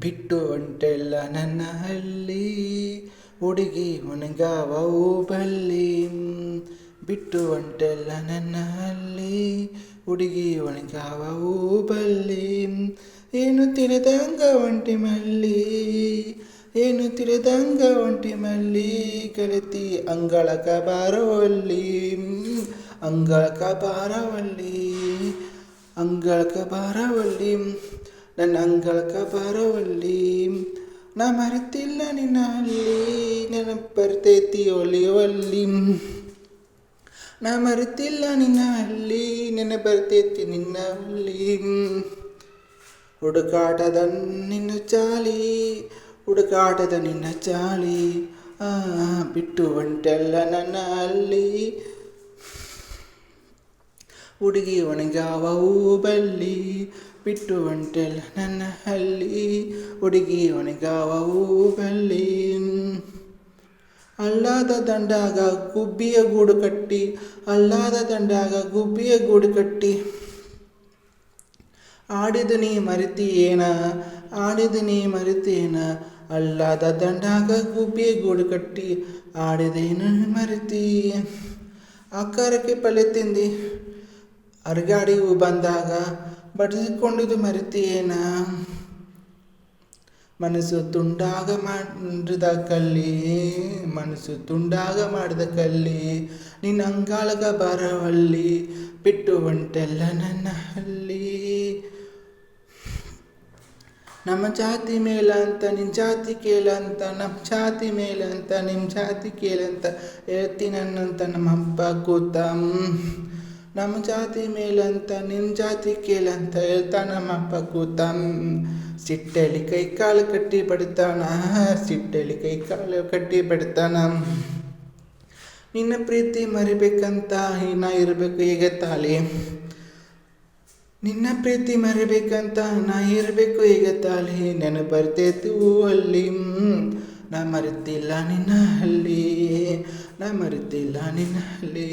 ಬಿಟ್ಟು ಹೊಂಟೆಲ್ಲ ನನ್ನ ಹಳ್ಳಿ ಹುಡುಗಿ ಒಣಗಾವ ಬಲ್ಲಿ ಬಿಟ್ಟು ಹೊಂಟೆಲ್ಲ ನನ್ನ ಹಳ್ಳಿ ಹುಡುಗಿ ಒಣಗಾವ ಬಲ್ಲಿ ಏನು ತಿಳಿದಂಗ ಒಂಟಿ ಮಲ್ಲಿ ಏನು ತಿಳಿದಂಗ ಒಂಟಿ ಮಲ್ಲಿ ಗೆಳತಿ ಅಂಗಳಕ ಬಾರವಲ್ಲಿ ಅಂಗಳಕ ಬಾರವಲ್ಲಿ ಅಂಗಳಕ ಬಾರವಲ್ಲಿ ನನ್ನ ಅಂಗಳಕ ಬಾರವಲ್ಲಿ ನಾ ಮರೆತಿಲ್ಲ ನಿನ್ನ ಹಳ್ಳಿ ನೆನಪು ಬರ್ತೈತಿ ಒಲಿ ಒಲ್ಲಿ ನಾ ಮರೆತಿಲ್ಲ ನಿನ್ನ ಹಳ್ಳಿ ನೆನೆ ಬರ್ತೈತಿ ನಿನ್ನ ಹಳ್ಳಿ ಹುಡುಕಾಟದ ನಿನ್ನ ಚಾಲಿ ಹುಡುಕಾಟದ ನಿನ್ನ ಚಾಲಿ ಆ ಬಿಟ್ಟು ಹೊಂಟೆಲ್ಲ ನನ್ನ ಹಳ್ಳಿ ಹುಡುಗಿ ಒಣಗಾವ ಬಲ್ಲಿ, ಬಿಟ್ಟು ಹೊಂಟೆಲ್ಲ ನನ್ನ ಹಳ್ಳಿ ಹುಡುಗಿ ಒಣಗಾವ ಬಲ್ಲಿ. ಅಲ್ಲಾದ ದಂಡಾಗ ಗುಬ್ಬಿಯ ಗೂಡು ಕಟ್ಟಿ, ಅಲ್ಲಾದ ದಂಡಾಗ ಗುಬ್ಬಿಯ ಗೂಡು ಕಟ್ಟಿ. ಆಡಿದು ನೀ ಮರಿತೀಯೇನ? ಆಡಿದು ನೀ ಮರಿತೇನ ಅಲ್ಲಾದ ದಂಡಾಗ ಗುಬ್ಬಿಯ ಗೂಡು ಕಟ್ಟಿ, ಆಡಿದೇನು ಮರಿತಿ? ಆಕಾರಕ್ಕೆ ಪಲ್ಯ ತಿಂದಿ. ಅರ್ಗಾಡಿವು ಬಂದಾಗ ಬಡಿಸಿಕೊಂಡಿದ್ದು ಮರಿತೀಯೇನ ಮನಸ್ಸು ತುಂಡಾಗ ಮಾಡಿದ ಕಲ್ಲಿ ಮನಸ್ಸು ತುಂಡಾಗ ಮಾಡಿದ ಕಲ್ಲಿ ನಿನ್ನ ಅಂಗಾಳಗ ಬರವಲ್ಲಿ ಬಿಟ್ಟು ಒಂಟೆಲ್ಲ ನನ್ನ ಹಲ್ಲಿ ನಮ್ಮ ಜಾತಿ ಮೇಲಂತ ನಿನ್ನ ಜಾತಿ ಕೇಳಂತ, ನಮ್ಮ ಜಾತಿ ಮೇಲಂತ ನಿಮ್ಮ ಜಾತಿ ಕೇಳಂತ ಹೇಳ್ತೀನನ್ನಂತ ನಮ್ಮ ಅಪ್ಪ ಕೂತ. ನಮ್ಮ ಜಾತಿ ಮೇಲಂತ ನಿನ್ನ ಜಾತಿ ಕೇಳಂತ ಹೇಳ್ತ ನಮ್ಮಪ್ಪ ಕೂತ. ಸಿಟ್ಟಲ್ಲಿ ಕೈ ಕಾಲು ಕಟ್ಟಿ ಬಡಿತಾನ ಸಿಟ್ಟಲ್ಲಿ ಕೈ ಕಾಲು ಕಟ್ಟಿ ಬಡಿತಾನ. ನಿನ್ನ ಪ್ರೀತಿ ಮರಿಬೇಕಂತ ನಾ ಇರಬೇಕು ಈಗ ತಾಳಿ? ನಿನ್ನ ಪ್ರೀತಿ ಮರಿಬೇಕಂತ ನಾ ಇರಬೇಕು ಈಗ ತಾಳಿ? ನೆನಪು ಬರ್ತೈತು ಅಲ್ಲಿ ನಾ ಮರೆತಿಲ್ಲ ನಿನ್ನ ಹಳ್ಳಿ ನಾ ಮರೆತಿಲ್ಲ ನಿನ್ನ ಹಳ್ಳಿ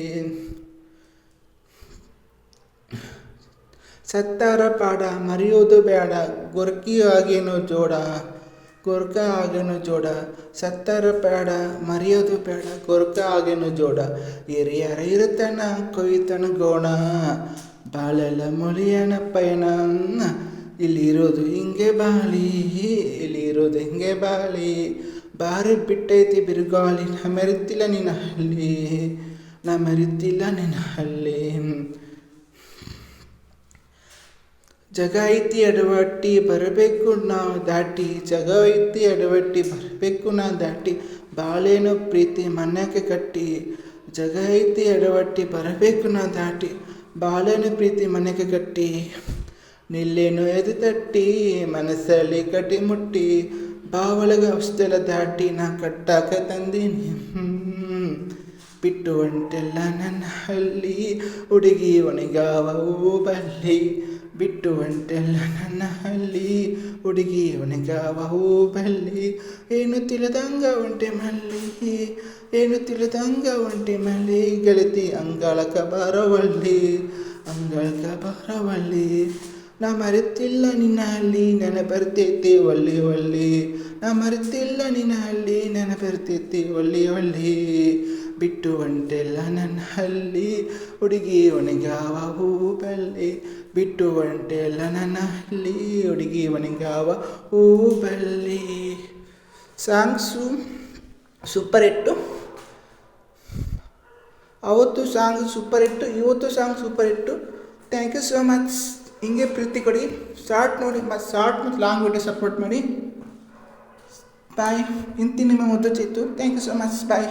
ಸತ್ತಾರ ಪಾಡ ಮರೆಯೋದು ಬೇಡ. ಗೊರ್ಕಿ ಆಗೇನು ಜೋಡ, ಗೊರ್ಕ ಆಗೇನು ಜೋಡ. ಸತ್ತಾರ ಬೇಡ ಮರೆಯೋದು ಬೇಡ. ಗೊರ್ಕ ಆಗೇನು ಜೋಡ. ಹಿರಿಯರ ಇರುತ್ತನ ಕೊಯ್ತನ ಗೋಣ. ಬಾಳೆಲ್ಲ ಮೊಳಿಯನ ಪಯಣ. ಇಲ್ಲಿರೋದು ಹಿಂಗೆ ಬಾಳಿ ಇಲ್ಲಿರೋದು ಹಿಂಗೆ ಬಾಳಿ. ಬಾರಿ ಬಿಟ್ಟೈತಿ ಬಿರುಗಾಳಿ, ನಾ ಮೆರಿತಿಲ್ಲ ನಿನ್ನ ಹಳ್ಳಿ. ನಾ ಮೆರಿತಿಲ್ಲ ನಿನ್ನ ಹಳ್ಳಿ. ಜಗ ಐತಿ ಎಡವಟ್ಟಿ ಬರಬೇಕು ನಾ ದಾಟಿ ಜಗ ಐತಿ ಎಡವಟ್ಟಿ ಬರಬೇಕು ನಾ ದಾಟಿ, ಬಾಳೇನು ಪ್ರೀತಿ ಮನ್ಯಾಕೆ ಕಟ್ಟಿ ಜಗ ಐತಿ ಎಡವಟ್ಟಿ ಬರಬೇಕು ನಾ ದಾಟಿ, ಬಾಳೇನು ಪ್ರೀತಿ ಮನೆಗೆ ಕಟ್ಟಿ, ನಿಲ್ಲೇನು ಎದು ತಟ್ಟಿ, ಮನಸ್ಸಲ್ಲಿ ಕಟ್ಟಿ ಮುಟ್ಟಿ, ಬಾವಳಗ ಔಷಧೆಲ್ಲ ದಾಟಿ ನಾ ಕಟ್ಟಾಕ ತಂದೀನಿ. ಬಿಟ್ಟು ಹೊಂಟೆಲ್ಲ ನನ್ನ ಹಳ್ಳಿ, ಹುಡುಗಿ ಒಣಗಾವ ಬಲ್ಲಿ ಬಿಟ್ಟು ಒಂಟೆಲ್ಲ ನನ್ನ ಹಳ್ಳಿ ಹುಡುಗಿ ಒಣಗಾವ ಬಲ್ಲಿ ಏನು ತಿಳಿದಂಗ ಒಂಟೆ ಮಲ್ಲಿ, ಏನು ತಿಳಿದಂಗ ಒಂಟೆ ಮಲ್ಲಿ. ಗೆಳತಿ ಅಂಗಳಕ ಬಾರವಳ್ಳಿ ಅಂಗಳಕ ಬಾರವಳ್ಳಿ ನಾ ಮರೆತಿಲ್ಲ ನಿನ್ನ ಹಳ್ಳಿ ನೆನ ಬರ್ತೈತಿ ಒಳ್ಳಿ ಒಳ್ಳಿ ನಾ ಮರೆತಿಲ್ಲ ನಿನ್ನ ಹಳ್ಳಿ ನೆನ ಬರ್ತೈತಿ ಒಳ್ಳಿ ಒಳ್ಳಿ ಬಿಟ್ಟು ಒಂಟೆಲ್ಲ ನನ್ನ ಹಳ್ಳಿ ಹುಡುಗಿ ಒಣಗಾವ ಹೂ ಬಲ್ಲಿ ಬಿಟ್ಟು ಒಂಟೆಲ್ಲ ನನ್ನ ಹಳ್ಳಿ ಹುಡುಗಿ ಒಣಗಾವ ಹೂ ಬಲ್ಲಿ ಸಾಂಗ್ಸು ಸೂಪರ್ ಹಿಟ್ಟು. ಅವತ್ತು ಸಾಂಗ್ ಸೂಪರ್ ಹಿಟ್ಟು, ಇವತ್ತು song super hit. Thank you so much ಹಿಂಗೆ ಪ್ರೀತಿ ಕೊಡಿ. ಶಾರ್ಟ್ ನೋಡಿ ಮತ್ತು ಶಾರ್ಟ್ ಮತ್ತು ಲಾಂಗ್ ವಿಡಿಯೋ ಸಪೋರ್ಟ್ ಮಾಡಿ. ಬಾಯ್ ಇಂತಿ ನಿಮ್ಮ ಮುದ್ದು Chittu thank you so much bye